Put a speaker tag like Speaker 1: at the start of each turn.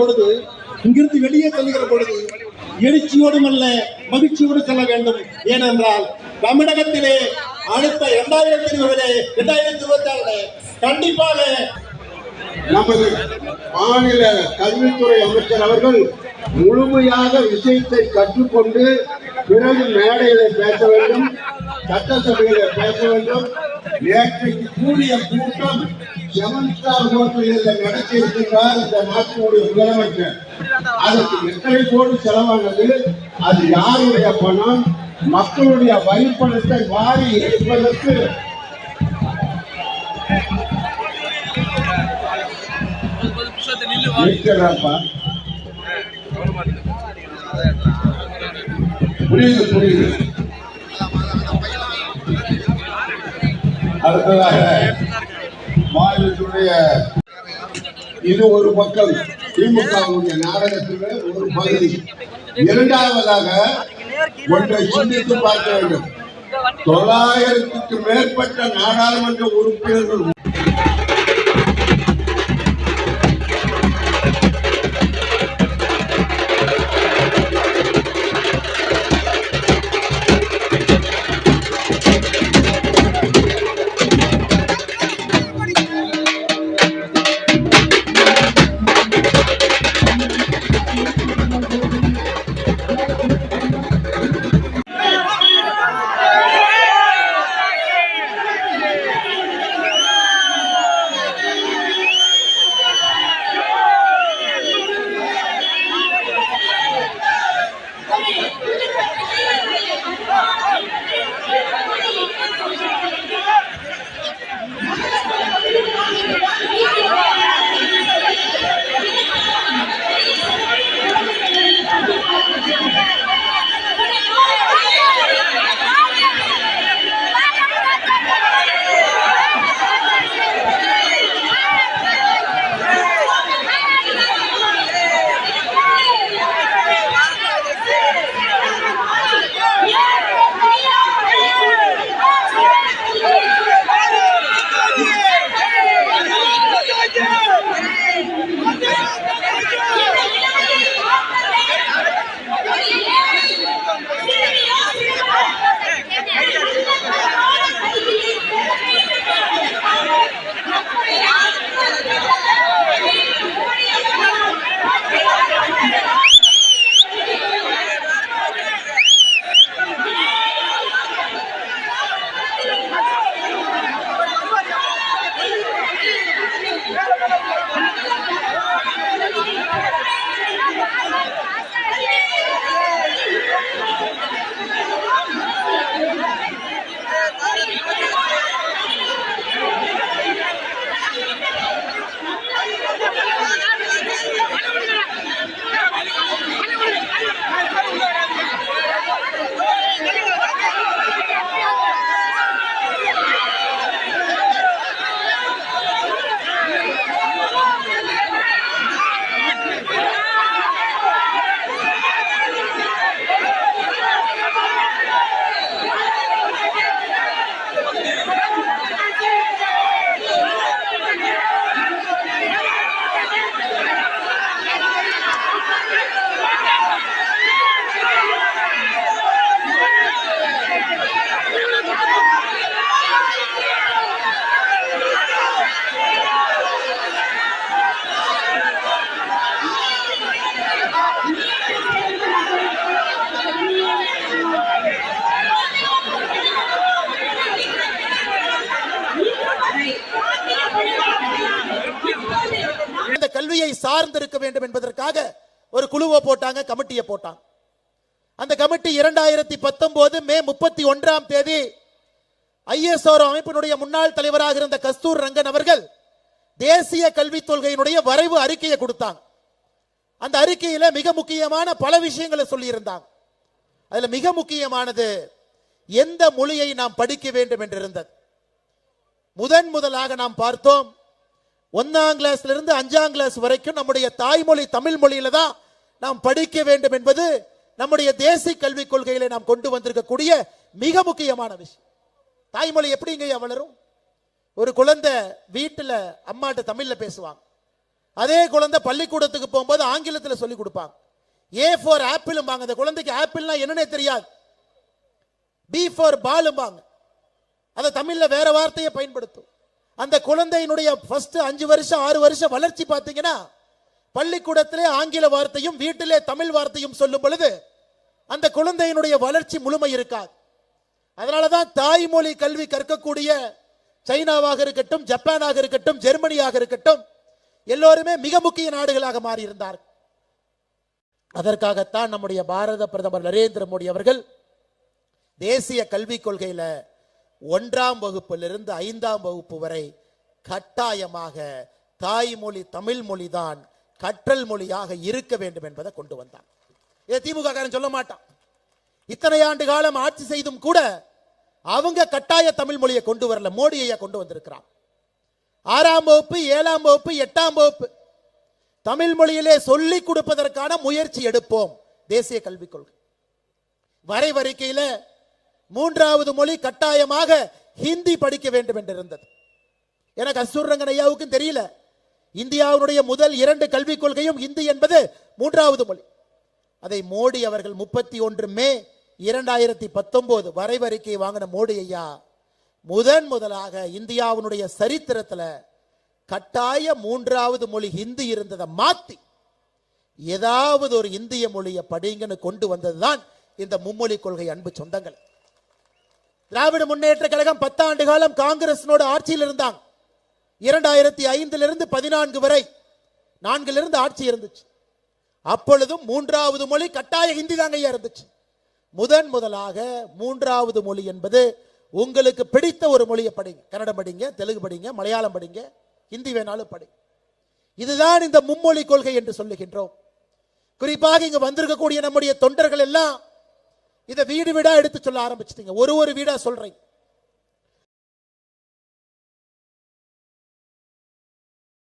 Speaker 1: பொழுது இங்கிருந்து வெளியே செல்கிற பொழுது எழுச்சியோடும் அல்ல மகிழ்ச்சியோடு செல்ல வேண்டும். ஏனென்றால் தமிழகத்திலே அடுத்த இரண்டாயிரத்தி இருபது இரண்டாயிரத்தி இருபத்தி ஆறு கண்டிப்பாக
Speaker 2: நமது மாநில கல்வித்துறை அமைச்சர் அவர்கள் முழுமையாக விஷயத்தை கற்றுக்கொண்டு பிறகு மேடையில பேச வேண்டும் சட்டசபையில பேச வேண்டும். நேற்றைக்கு கூடிய கூட்டம் செவன் ஹோட்டலில் நடத்தி இருக்கின்றார் இந்த நாட்டினுடைய முதலமைச்சர். அதற்கு எத்தனை கோடி செலவானது? அது யாருடைய பணம்? மக்களுடைய வரிப்பணத்தை வாரி எடுப்பதற்கு புரியுது புரியுது. அடுத்ததாக மாநிலத்துடைய இது ஒரு பக்கம் திமுகவுடைய நாடகத்திலே ஒரு பகுதி. இரண்டாவதாக ஒன்றை சிந்தித்து பார்க்க வேண்டும். தொள்ளாயிரத்துக்கு மேற்பட்ட நாடாளுமன்ற உறுப்பினர்கள்
Speaker 3: Yeah. கல்வியை சார்ந்திருக்க வேண்டும் என்பதற்காக ஒரு குழுவை போட்டாங்க கமிட்டியை போட்டாங்க. அந்த கமிட்டி இரண்டாயிரத்தி பத்தொன்பது மே முப்பத்தி ஒன்றாம் தேதி ஐஎஸ்ஆர் அமைப்பினுடைய முன்னாள் தலைவராக இருந்த கஸ்தூர் ரங்கன் அவர்கள் தேசிய கல்விக் கொள்கையினுடைய வரைவு அறிக்கையை கொடுத்தாங்க. அந்த அறிக்கையில மிக முக்கியமான பல விஷயங்களை சொல்லியிருந்தாங்க. அதுல மிக முக்கியமானது எந்த மொழியை நாம் படிக்க வேண்டும் என்றிருந்தது? முதன் முதலாக நாம் பார்த்தோம் ஒன்னாம் கிளாஸ்ல இருந்து அஞ்சாம் கிளாஸ் வரைக்கும் நம்முடைய தாய்மொழி தமிழ் மொழியில தான் நாம் படிக்க வேண்டும் என்பது நம்முடைய தேசிய கல்விக் கொள்கையில நாம் கொண்டு வந்திருக்கக்கூடிய மிக முக்கியமான விஷயம். தாய்மொழி எப்படிங்க வளரும்? ஒரு குழந்தை வீட்டில் அம்மாட்ட தமிழில் பேசுவாங்க. அதே குழந்தை பள்ளிக்கூடத்துக்கு போகும்போது ஆங்கிலத்தில் சொல்லி கொடுப்பாங்க. ஏ ஃபார் ஆப்பிளும்பாங்க அந்த குழந்தைக்கு ஆப்பிள்னா என்னன்னே தெரியாது. பி ஃபார் பாலும்பாங்க. அதை தமிழில் வேற வார்த்தையை பயன்படுத்தும். அந்த குழந்தையினுடைய ஃபர்ஸ்ட் அஞ்சு வருஷம் ஆறு வருஷம் வளர்ச்சி பார்த்தீங்கன்னா பள்ளிக்கூடத்திலே ஆங்கில வார்த்தையும் வீட்டிலே தமிழ் வார்த்தையும் சொல்லும் பொழுது அந்த குழந்தையினுடைய வளர்ச்சி முழுமை இருக்காது. அதனால தான் தாய்மொழி கல்வி கற்கக்கூடிய சைனாவாக இருக்கட்டும் ஜப்பானாக இருக்கட்டும் ஜெர்மனியாக இருக்கட்டும் எல்லோருமே மிக முக்கிய நாடுகளாக மாறியிருந்தார் அதற்காகத்தான் நம்முடைய பாரத பிரதமர் நரேந்திர மோடி அவர்கள் தேசிய கல்விக் கொள்கையில் ஒன்றாம் வகுப்பிலிருந்து ஐந்தாம் வகுப்பு வரை கட்டாயமாக தாய்மொழி தமிழ் மொழிதான் கற்றல் மொழியாக இருக்க வேண்டும் என்பதை கொண்டு வந்தான். இதை திமுக காரன் சொல்ல மாட்டான். இத்தனை ஆண்டு காலம் ஆட்சி செய்தும் கூட அவங்க கட்டாய தமிழ் மொழியை கொண்டு வரல மோடி ஐயா கொண்டு வந்திருக்கிறான் ஆறாம் வகுப்பு ஏழாம் வகுப்பு எட்டாம் வகுப்பு. தமிழ் மொழியிலே சொல்லிக் கொடுப்பதற்கான முயற்சி எடுப்போம் தேசிய கல்விக் கொள்கை. வரைவறிக்கையில மூன்றாவது மொழி கட்டாயமாக ஹிந்தி படிக்க வேண்டும் என்றிருந்தது. எனக்கு அசூர்ரங்கன் ரங்கன் ஐயாவுக்கும் தெரியல. இந்தியாவினுடைய முதல் இரண்டு கல்விக் கொள்கையும் ஹிந்தி என்பது மூன்றாவது மொழி. அதை மோடி அவர்கள் முப்பத்தி ஒன்று மே இரண்டாயிரத்தி பத்தொன்பது வரைவறிக்கை வாங்கின மோடி ஐயா முதன் முதலாக இந்தியாவினுடைய சரித்திரத்தில் கட்டாய மூன்றாவது மொழி ஹிந்தி இருந்ததை மாத்தி ஏதாவது ஒரு இந்திய மொழியை படிங்கன்னு கொண்டு வந்ததுதான் இந்த மும்மொழி கொள்கை அன்பு சொந்தங்கள். திராவிட முன்னேற்ற கழகம் பத்தாண்டு காலம் காங்கிரசினோட ஆட்சியில் இருந்தாங்க. இரண்டாயிரத்தி ஐந்திலிருந்து பதினான்கு வரை நான்கிலிருந்து ஆட்சி இருந்துச்சு. அப்பொழுதும் மூன்றாவது மொழி கட்டாய ஹிந்தி தாங்க ஐயா இருந்துச்சு. முதன் முதலாக மூன்றாவது மொழி என்பது உங்களுக்கு பிடித்த ஒரு மொழியை படிங்க. கன்னடம் படிங்க தெலுங்கு படிங்க மலையாளம் படிங்க ஹிந்தி வேணாலும் படிங்க. இதுதான் இந்த மும்மொழி கொள்கை என்று சொல்லுகின்றோம். குறிப்பாக இங்கு வந்திருக்கக்கூடிய நம்முடைய தொண்டர்கள் எல்லாம் இதை வீடு வீடா எடுத்து சொல்ல ஆரம்பிச்சிட்டீங்க. ஒரு ஒரு வீடா சொல்றீங்க